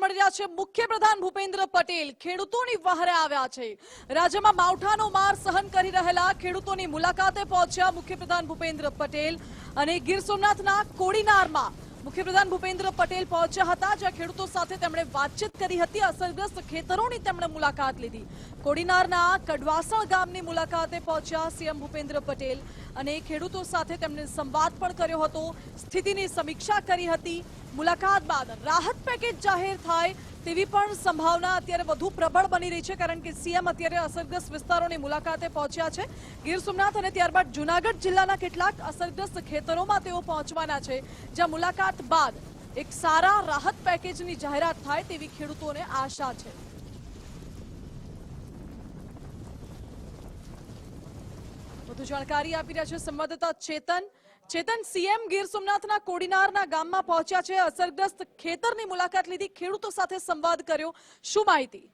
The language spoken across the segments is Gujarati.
મળી રહ્યા છે. મુખ્યપ્રધાન ભૂપેન્દ્ર પટેલ ખેડૂતોની વહારે આવ્યા છે. રાજ્યમાં માવઠાનો માર સહન કરી રહેલા ખેડૂતોની મુલાકાતે પહોંચ્યા મુખ્યપ્રધાન ભૂપેન્દ્ર પટેલ અને ગીર સોમનાથના કોડીનારમાં મુખ્યપ્રધાન ભૂપેન્દ્ર પટેલ પહોંચ્યા હતા, જ્યાં ખેડૂતો સાથે તેમણે વાતચીત કરી હતી. અસરગ્રસ્ત ખેતરોની તેમણે મુલાકાત લીધી. કોડીનારના કડવાસણ ગામની મુલાકાતે પહોંચ્યા સીએમ ભૂપેન્દ્ર પટેલ અને ખેડૂતો સાથે તેમણે સંવાદ પણ કર્યો હતો. સ્થિતિની સમીક્ષા કરી હતી. મુલાકાત બાદ રાહત પેકેજ જાહેર થાય તેવી પણ સંભાવના અત્યારે વધુ પ્રબળ બની રહી છે, કારણ કે સીએમ અત્યારે અસરગ્રસ્ત વિસ્તારોની મુલાકાતે પહોંચ્યા છે. ગીર સોમનાથ અને ત્યારબાદ જુનાગઢ જિલ્લાના કેટલાક અસરગ્રસ્ત ખેતરોમાં તેઓ પહોંચવાના છે, જ્યાં મુલાકાત બાદ એક સારા રાહત પેકેજની જાહેરાત થાય તેવી ખેડૂતોને આશા છે. વધુ જાણકારી આપી રહ્યા છે સંવાદદાતા ચેતન. ચેતન સીએમ ગીર સોમનાથના કોડીનારના ગામમાં પહોંચ્યા છે. અસરગ્રસ્ત ખેતરની મુલાકાત લીધી. ખેડૂતો સાથે સંવાદ કર્યો. શું માહિતી?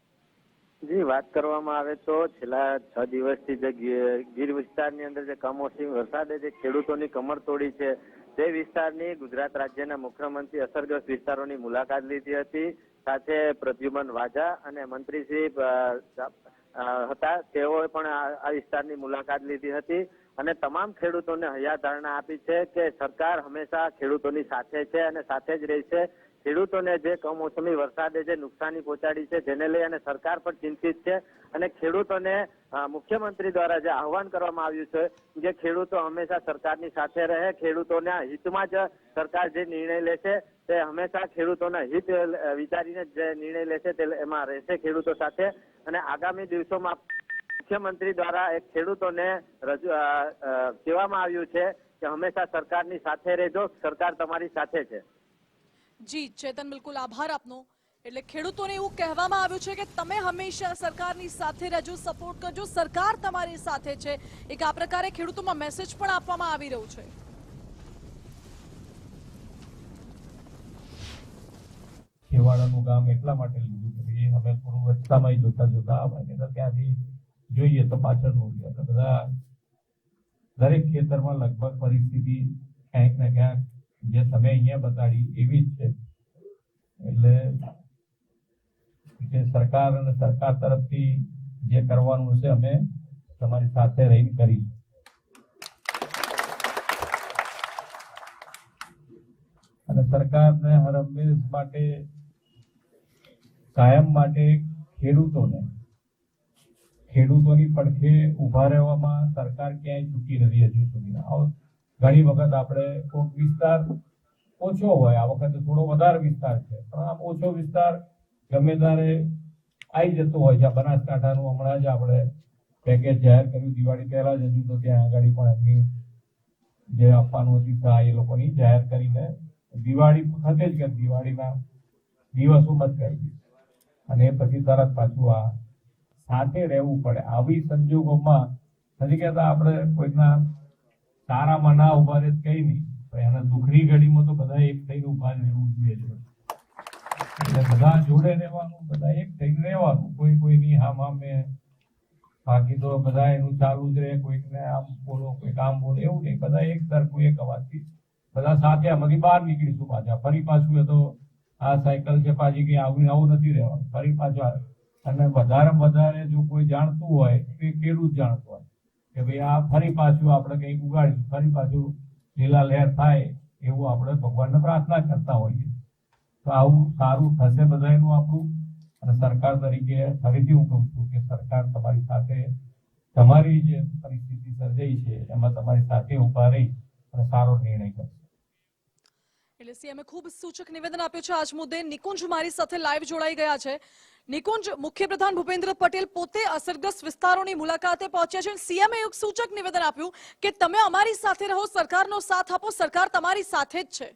જી વાત કરવામાં આવે તો છેલ્લા છ દિવસથી જે ગીર વિસ્તારની અંદર જે કમોસમી વરસાદે જે ખેડૂતોની કમર તોડી છે તે વિસ્તારની ગુજરાત રાજ્યના મુખ્યમંત્રી અસરગ્રસ્ત વિસ્તારોની મુલાકાત લીધી હતી. સાથે પ્રદ્યુમન વાઝા અને મંત્રી શ્રી અ, અ, હતા. તેઓએ પણ આ વિસ્તારની મુલાકાત લીધી હતી. અને તમામ ખેડૂતોને હૈયાધારણા આપી છે કે સરકાર હંમેશા ખેડૂતોની સાથે છે અને સાથે જ રહેશે ખેડૂતોને જે કમોસમી વરસાદે જે નુકસાની પહોંચાડી છે, જેને લઈ અને સરકાર પણ ચિંતિત છે. અને ખેડૂતોને મુખ્યમંત્રી દ્વારા જે આહવાન કરવામાં આવ્યું છે કે ખેડૂતો હંમેશા સરકારની સાથે રહે, ખેડૂતોના હિતમાં જ સરકાર જે નિર્ણય લેશે તે હંમેશા ખેડૂતોના હિત વિચારીને જે નિર્ણય લેશે તે એમાં રહેશે ખેડૂતો સાથે. અને આગામી દિવસોમાં મુખ્યમંત્રી દ્વારા એક ખેડૂતોને રજૂ કહેવામાં આવ્યું છે કે હંમેશા સરકારની સાથે રહેજો સરકાર તમારી સાથે છે. જી ચેતન બિલકુલ આભાર આપનો. એટલે ખેડૂતોને એવું કહેવામાં આવ્યું છે કે તમે હંમેશા સરકારની સાથે રહેજો સપોર્ટ કરજો સરકાર તમારી સાથે છે. એક આ પ્રકારે ખેડૂતોમાં મેસેજ પણ આપવામાં આવી રહ્યું છે. ખેવાડાનું ગામ એટલા માટે લીધું કે અમે થોડું રસ્તામાં જોતા જોતા ત્યાંથી જોઈએ તો પાછળનું એટલે બધા દરેક ખેતરમાં લગભગ પરિસ્થિતિ ક્યાંક ને ક્યાંક જે તમે અહીંયા બતાડી એવી જ છે. એટલે જે સરકાર અને સરકાર તરફથી જે કરવાનું છે, અમે તમારી સાથે રહીને કરીશું. અને સરકારને હર હંમેશ માટે કાયમ માટે ખેડૂતોને ખેડૂતોની પડખે ઊભા રહેવામાં સરકાર ક્યાંય ચૂકી નથી હજુ સુધી ઘણી વખત આપણે કોઈક વિસ્તાર ઓછો હોય, આ વખતે થોડો વધારે વિસ્તાર છે, પણ આમ ઓછો વિસ્તાર ગમે ત્યારે આવી જતો હોય છે. બનાસકાંઠાનું હમણાં જ આપણે પેકેજ જાહેર કર્યું. દિવાળી પહેલા જ હજુ તો ત્યાં આગળ પણ એમની જે આપવાનું હતી સહાય એ લોકોની જાહેર કરીને દિવાળી વખતે જ દિવાળીના દિવસોમાં જ કરી અને પછી તરત પાછું આ સાથે રહેવું પડે. આવી સંજોગોમાં, નથી કહેતા આપણે કોઈના સારામાં ના ઊભા રહે કઈ નહીં, પણ એના દુઃખની ઘડીમાં તો બધા એક થઈને ઊભા રહેવું જોઈએ એટલે બધા જોડે રહેવાનું, બધા એક થઈને રહેવાનું. કોઈ કોઈની હામ હામે બાકી તો બધા એનું ચાલુ જ રહે, કોઈકને આમ બોલો, કોઈક આમ બોલો, એવું નહીં. બધા એક સરખું એક અવાજથી બધા સાથે આમાંથી બહાર નીકળીશું પાછા. ફરી પાછું એ તો આ સાયકલ છે, પાછી કઈ આવું આવું નથી રહેવાનું. ફરી પાછું અને વધારે વધારે જો કોઈ જાણતું હોય, તો એ ખેડૂત જાણતું હોય કે ભાઈ આ ફરી પાછું આપણે કંઈક ઉગાડીશું, ફરી પાછું લીલા લહેર થાય એવું આપણે ભગવાનને પ્રાર્થના કરતા હોઈએ. તો આવું સારું થશે બધાનું આપણું અને સરકાર તરીકે ફરીથી હું કહું છું કે સરકાર તમારી સાથે, તમારી જે પરિસ્થિતિ સર્જાઈ છે, એમાં તમારી સાથે ઊભા રહી અને સારો નિર્ણય કરશે. એટલે સીએમએ ખૂબ સૂચક નિવેદન આપ્યું છે આજ મુદ્દે. નિકુંજ મારી સાથે લાઈવ જોડાઈ ગયા છે. નિકુંજ, મુખ્યપ્રધાન ભૂપેન્દ્ર પટેલ પોતે અસરગ્રસ્ત વિસ્તારોની મુલાકાતે પહોંચ્યા છે સીએમએ એક સૂચક નિવેદન આપ્યું કે તમે અમારી સાથે રહો, સરકારનો સાથ આપો, સરકાર તમારી સાથે જ છે.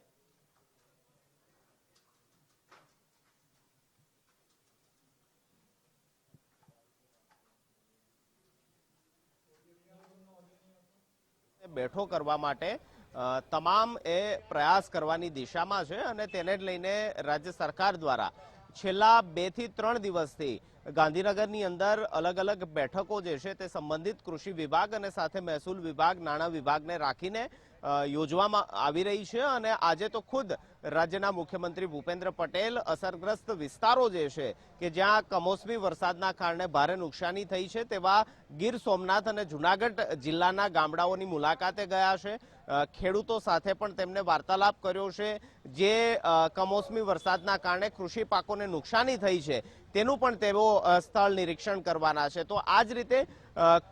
બેઠો કરવા માટે તમામ એ પ્રયાસ કરવાની દિશામાં છે અને તેને લઈને રાજ્ય સરકાર દ્વારા છેલ્લા બેથી ત્રણ દિવસથી ગાંધીનગરની અંદર અલગ અલગ બેઠકો જે છે તે સંબંધિત કૃષિ વિભાગ અને સાથે મહેસૂલ વિભાગ, નાણાં વિભાગને રાખીને યોજવામાં આવી રહી છે અને આજે તો ખુદ રાજ્યના મુખ્યમંત્રી ભૂપેન્દ્ર પટેલ અસરગ્રસ્ત વિસ્તારો જે છે કે જ્યાં કમોસમી વરસાદના કારણે ભારે નુકસાની થઈ છે તેવા ગીર સોમનાથ અને જુનાગઢ જિલ્લાના ગામડાઓની મુલાકાતે ગયા છે. ખેડૂતો સાથે પણ તેમને વાર્તાલાપ કર્યો છે જે કમોસમી વરસાદના કારણે કૃષિ પાકોને નુકસાની થઈ છે. તેનું પણ તેઓ સ્થળ નિરીક્ષણ કરવાના છે. તો આ જ રીતે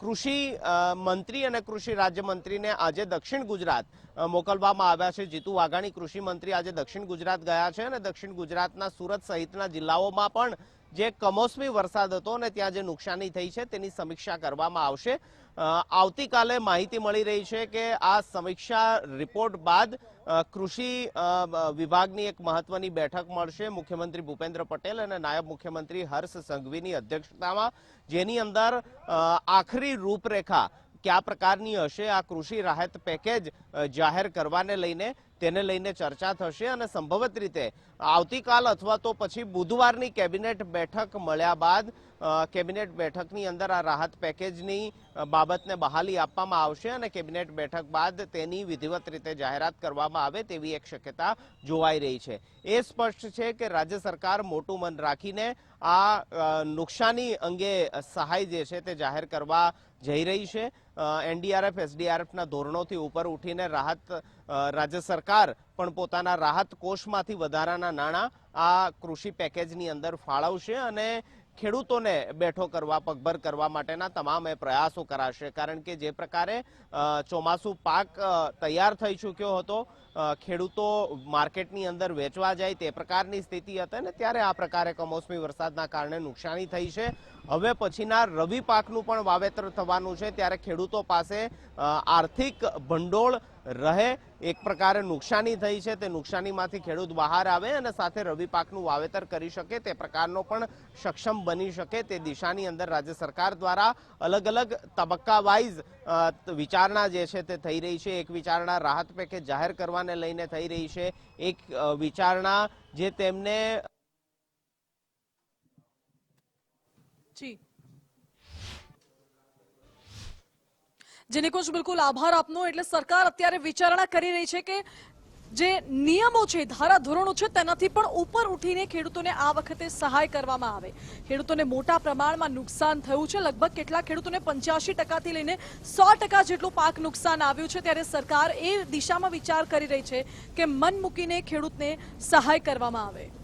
કૃષિ મંત્રી અને કૃષિ રાજ્યમંત્રીને આજે દક્ષિણ ગુજરાત મોકલવામાં આવ્યા છે. જીતુ વાઘાણી કૃષિ મંત્રી આજે દક્ષિણ ગુજરાત ગયા છે અને દક્ષિણ ગુજરાતના સુરત સહિતના જિલ્લાઓમાં પણ જે કમોસમી વરસાદ હતો અને ત્યાં જે નુકસાની થઈ છે તેની સમીક્ષા કરવામાં આવશે. આવતીકાલે માહિતી મળી રહી છે કે આ સમીક્ષા રિપોર્ટ બાદ કૃષિ વિભાગની એક મહત્વની બેઠક મળશે. મુખ્યમંત્રી ભૂપેન્દ્ર પટેલ અને નાયબ મુખ્યમંત્રી હર્ષ સંઘવીની અધ્યક્ષતામાં, જેની અંદર આખરી રૂપરેખા કયા પ્રકારની હશે, આ કૃષિ રાહત પેકેજ જાહેર કરવાને લઈને તેને લઈને ચર્ચા થશે અને સંભવત રીતે આવતીકાલ અથવા તો પછી બુધવારની કેબિનેટ બેઠક મળ્યા બાદ કેબિનેટ બેઠકની અંદર આ રાહત પેકેજની બાબતને બહાલી આપવામાં આવશે અને કેબિનેટ બેઠક બાદ તેની વિધિવત રીતે જાહેરાત કરવામાં આવે તેવી એક શક્યતા જોવાઈ રહી છે. એ સ્પષ્ટ છે કે રાજ્ય સરકાર મોટું મન રાખીને આ નુકસાની અંગે સહાય જે છે તે જાહેર કરવા જઈ રહી છે. એનડીઆરએફ, એસડીઆરએફના ધોરણોથી ઉપર ઉઠીને રાહત રાજ્ય સરકાર પણ પોતાના રાહત કોષમાંથી વધારાના નાણાં આ કૃષિ પેકેજની અંદર ફાળવશે અને ખેડૂતોને બેઠો કરવા, પગભર કરવા માટેના તમામ પ્રયાસો કરાશે. કારણ કે જે પ્રકારે ચોમાસું પાક તૈયાર થઈ ચૂક્યો હતો ખેડૂતો માર્કેટની અંદર વેચવા જાય તે પ્રકારની સ્થિતિ હતી ને ત્યારે આ પ્રકારે કમોસમી વરસાદના કારણે નુકસાની થઈ છે. હવે પછીના રવિ પાકનું પણ વાવેતર થવાનું છે ત્યારે ખેડૂતો પાસે આર્થિક ભંડોળ રહે, એક પ્રકારે નુકસાની થઈ છે, તે નુકસાનીમાંથી ખેડૂત બહાર આવે અને સાથે રવિ પાકનું વાવેતર કરી શકે, તે પ્રકારનો પણ સક્ષમ બની શકે તે દિશાની અંદર રાજ્ય સરકાર દ્વારા અલગ અલગ તબક્કા વાઇઝ વિચારણા જે છે તે થઈ રહી છે. એક વિચારણા રાહત પેકેજ જાહેર કરવાને લઈને થઈ રહી છે. એક વિચારણા જે તેમને જી જે નિકુંજ બિલકુલ આભાર આપનો એટલે સરકાર અત્યારે વિચારણા કરી રહી છે કે જે નિયમો છે ધારા ધોરણો છે તેનાથી પણ ઉપર ઉઠીને ખેડૂતોને આ વખતે સહાય કરવામાં આવે ખેડૂતોને મોટા પ્રમાણમાં નુકસાન થયું છે લગભગ કેટલા ખેડૂતોને પંચ્યાસી ટકાથી લઈને સો ટકા જેટલું પાક નુકસાન આવ્યું છે, ત્યારે સરકાર એ દિશામાં વિચાર કરી રહી છે કે મન મૂકીને ખેડૂતને સહાય કરવામાં આવે.